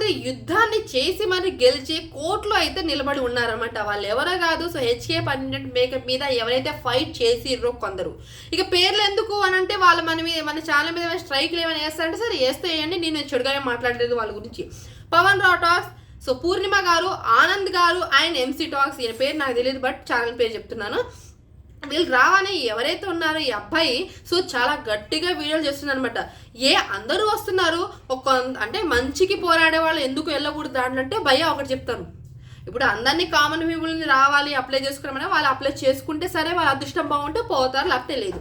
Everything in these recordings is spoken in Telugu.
మంది యుద్ధాన్ని చేసి మరి గెలిచి కోర్టులో అయితే నిలబడి ఉన్నారన్నమాట. వాళ్ళు ఎవరో కాదు సో హెచ్కే పన్నెండు మేకప్ మీద ఎవరైతే ఫైట్ చేసిర్రో కొందరు. ఇక పేర్లు ఎందుకు అని అంటే వాళ్ళు మన మీద మన ఛానల్ మీద స్ట్రైక్లు ఏమైనా వేస్తారంటే సరే వేస్తే వేయండి నేను చెడుగానే మాట్లాడలేదు వాళ్ళ గురించి. పవన్ రావు టాక్స్ సో పూర్ణిమ గారు ఆనంద్ గారు అండ్ ఎంసీ టాక్స్ ఈయన పేరు నాకు తెలియదు బట్ ఛానల్ పేరు చెప్తున్నాను. వీళ్ళు రావని ఎవరైతే ఉన్నారో ఈ అబ్బాయి సో చాలా గట్టిగా వీడియోలు చేస్తుందనమాట ఏ అందరూ వస్తున్నారు ఒక అంటే మంచికి పోరాడే వాళ్ళు ఎందుకు వెళ్ళకూడదు దాంట్లో అంటే భయ ఒకటి చెప్తాను. ఇప్పుడు అందరినీ కామన్ పీపుల్ని రావాలి అప్లై చేసుకున్నామని వాళ్ళు అప్లై చేసుకుంటే సరే వాళ్ళ అదృష్టం బాగుంటే పోతారు లేకపోతే లేదు.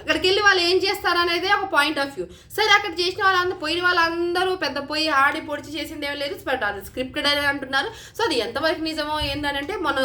అక్కడికి వెళ్ళి వాళ్ళు ఏం చేస్తారు అనేది ఒక పాయింట్ ఆఫ్ వ్యూ సరే అక్కడ చేసిన వాళ్ళందరూ పోయిన వాళ్ళందరూ పెద్ద పోయి ఆడి పొడిచి చేసింది ఏం లేదు స్క్రిప్ట్ అది స్క్రిప్టెడ్ అని అంటున్నారు. సో అది ఎంతవరకు నిజమో ఏంటంటే మన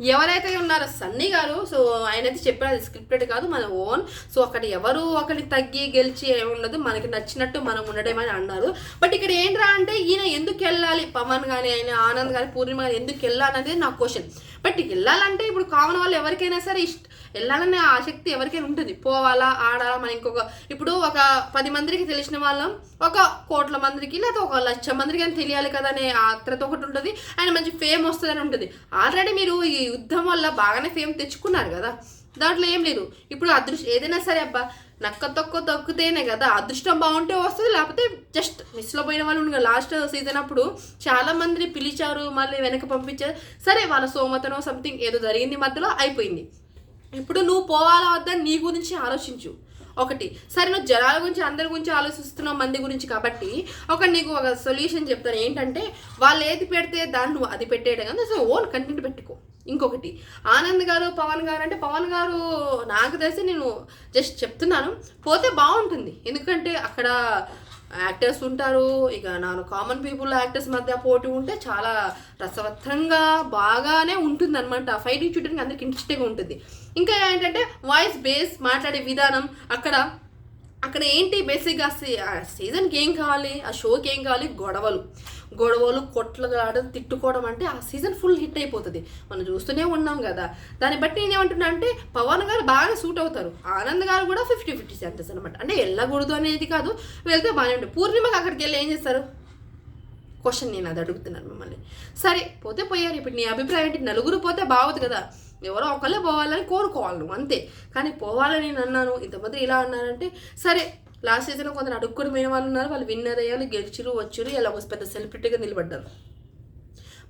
ఎవరైతే ఉన్నారో సన్నీ గారు సో ఆయన అయితే చెప్పారు అది స్క్రిప్టెడ్ కాదు మన ఓన్. సో అక్కడ ఎవరు ఒకరిని తగ్గి గెలిచి ఏమి ఉండదు మనకి నచ్చినట్టు మనం ఉండడమని అన్నారు. బట్ ఇక్కడ ఏంట్రా అంటే ఈయన ఎందుకు వెళ్ళాలి? పవన్ కానీ ఆయన ఆనంద్ కానీ పూర్ణిమ కానీ ఎందుకు వెళ్ళాలనేది నా క్వశ్చన్ బట్ వెళ్ళాలంటే ఇప్పుడు కామన్ వాళ్ళు ఎవరికైనా సరే ఇష్ట వెళ్ళాలనే ఆసక్తి ఎవరికైనా ఉంటుంది. పోవాలా ఆడాలా మన ఇంకొక ఇప్పుడు ఒక పది మందికి తెలిసిన వాళ్ళం ఒక కోట్ల మందికి లేదా ఒక లక్ష మందికి అని తెలియాలి కదా అనే ఆత్రత ఒకటి ఉంటుంది. ఆయన మంచి ఫేమ్ వస్తుందని ఉంటుంది. ఆల్రెడీ మీరు ఈ యుద్ధం వల్ల బాగానే ఫేమ్ తెచ్చుకున్నారు కదా. దాంట్లో ఏం లేదు. ఇప్పుడు అదృష్టం ఏదైనా సరే అబ్బా నక్క తొక్క తొక్కితేనే కదా అదృష్టం బాగుంటే వస్తుంది లేకపోతే జస్ట్ మిస్లో పోయిన వాళ్ళు ఉన్నారు. లాస్ట్ సీజన్ అప్పుడు చాలా మందిని పిలిచారు మళ్ళీ వెనక పంపించారు. సరే వాళ్ళ సోమతనో సంథింగ్ ఏదో జరిగింది మధ్యలో అయిపోయింది. ఇప్పుడు నువ్వు పోవాలా వద్దా నీ గురించి ఆలోచించు. ఒకటి సరే నువ్వు జనాల గురించి అందరి గురించి ఆలోచిస్తున్నావు మంది గురించి కాబట్టి ఒక నీకు ఒక సొల్యూషన్ చెప్తాను. ఏంటంటే వాళ్ళు ఏది పెడితే దాన్ని నువ్వు అది పెట్టేయడం కదా సో ఓన్ కంటెంట్ పెట్టుకో. ఇంకొకటి. ఆనంద్ గారు పవన్ గారు అంటే పవన్ గారు నాకు తెలిసి నేను జస్ట్ చెప్తున్నాను. పోతే బాగుంటుంది. ఎందుకంటే అక్కడ యాక్టర్స్ ఉంటారు. ఇక నాను కామన్ పీపుల్ యాక్టర్స్ మధ్య పోటీ ఉంటే చాలా రసవత్రంగా బాగానే ఉంటుంది అనమాట ఫైటింగ్ చూడడానికి అందరికి ఇంట్రెస్టింగ్గా ఉంటుంది. ఇంకా ఏంటంటే వాయిస్ బేస్ మాట్లాడే విధానం అక్కడ అక్కడ ఏంటి బేసిక్గా సీజన్కి ఏం కావాలి? ఆ షోకి ఏం కావాలి? గొడవలు. గొడవలు కొట్లు ఆడడం తిట్టుకోవడం అంటే ఆ సీజన్ ఫుల్ హిట్ అయిపోతుంది. మనం చూస్తూనే ఉన్నాం కదా. దాన్ని బట్టి నేను ఏమంటున్నా అంటే పవన్ గారు బాగా సూట్ అవుతారు. ఆనంద్ గారు కూడా ఫిఫ్టీ ఫిఫ్టీ సెంటర్స్ అనమాట అంటే వెళ్ళకూడదు అనేది కాదు. వెళ్తే బాగానే ఉంటుంది. పూర్ణిమకి అక్కడికి వెళ్ళి ఏం చేస్తారు? క్వశ్చన్ నేను అది అడుగుతున్నాను మిమ్మల్ని. సరే పోతే పోయారు. ఇప్పుడు నీ అభిప్రాయం ఏంటి? నలుగురు పోతే బాగోదు కదా. ఎవరో ఒకళ్ళే పోవాలని కోరుకోవాలి నువ్వు అంతే. కానీ పోవాలని నేను అన్నాను. ఇంతమంది ఇలా అన్నారంటే సరే లాస్ట్ సీజన్లో కొందరు అడుక్కుని పోయిన వాళ్ళు ఉన్నారు. వాళ్ళు విన్నర్ అయ్యారు గెలిచిరు వచ్చిరు ఇలా ఒక పెద్ద సెలబ్రిటీగా నిలబడ్డారు.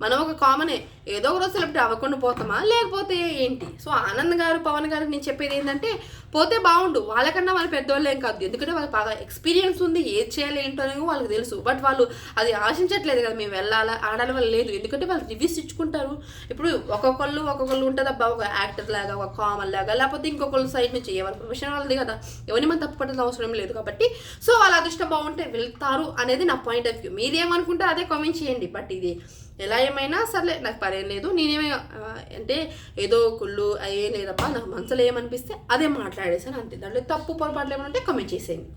మనం ఒక కామనే. ఏదో ఒక రోజు సెలబ్రిటీ అవ్వకుండా పోతామా? లేకపోతే ఏంటి? సో ఆనంద్ గారు పవన్ గారు నేను చెప్పేది ఏంటంటే పోతే బాగుండు వాళ్ళకన్నా వాళ్ళు పెద్దవాళ్ళు ఏం కాదు. ఎందుకంటే వాళ్ళకి బాగా ఎక్స్పీరియన్స్ ఉంది. ఏది చేయాలి ఏంటో అనేది వాళ్ళకి తెలుసు. బట్ వాళ్ళు అది ఆశించట్లేదు కదా మేము వెళ్ళాలా? ఆడాలి వాళ్ళు లేదు. ఎందుకంటే వాళ్ళు రివ్యూస్ ఇచ్చుకుంటారు. ఇప్పుడు ఒక్కొక్కళ్ళు ఒక్కొక్కళ్ళు ఉంటుంది అబ్బా ఒక యాక్టర్ లాగా ఒక కామన్ లాగా. లేకపోతే ఇంకొకళ్ళు సైడ్ నుంచి ఎవరి ప్రొఫెషన్ వాళ్ళది కదా. ఎవరిని మనం తప్పుపట్టడం అవసరం లేదు కాబట్టి. సో వాళ్ళ అదృష్టం బాగుంటే వెళ్తారు అనేది నా పాయింట్ ఆఫ్ వ్యూ మీరేమనుకుంటే అదే కామెంట్ చేయండి. బట్ ఇది. ఎలా ఏమైనా సర్లే నాకు పరేం లేదు నేనేమే అంటే ఏదో కుళ్ళు అయ్యే లేదప్పా నాకు మనసులో ఏమనిపిస్తే అదే మాట్లాడేసాను అంతే. దాంట్లో తప్పు పొరపాట్లు ఏమంటే కామెంట్ చేసేయండి.